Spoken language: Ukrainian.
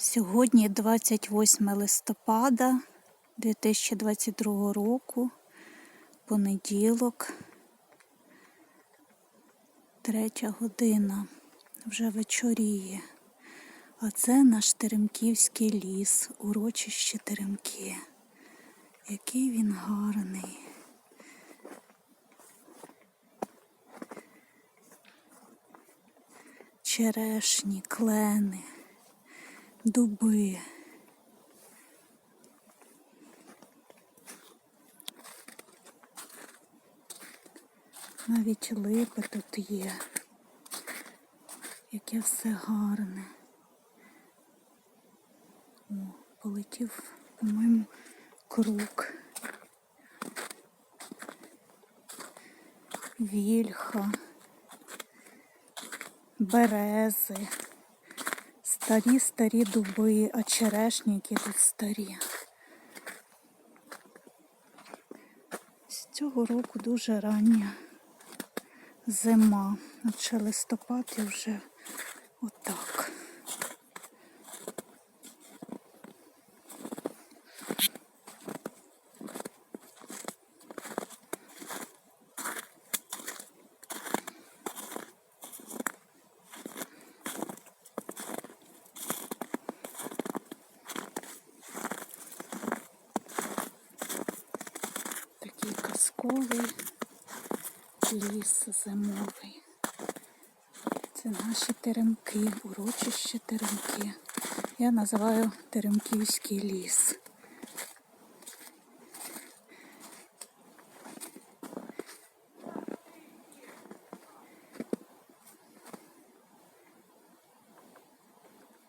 Сьогодні 28 листопада 2022 року, понеділок, третя година, вже вечоріє. А це наш Теремківський ліс, урочище Теремки. Який він гарний. Черешні, клени, дуби. Навіть липи тут є. Яке все гарне. О, полетів, по-моєму, круг. Вільха, берези, старі-старі дуби, а черешні, які тут старі. З цього року дуже рання зима. Наче листопад і вже отак. Казковий ліс зимовий. Це наші теремки, урочище теремки. Я називаю Теремківський ліс.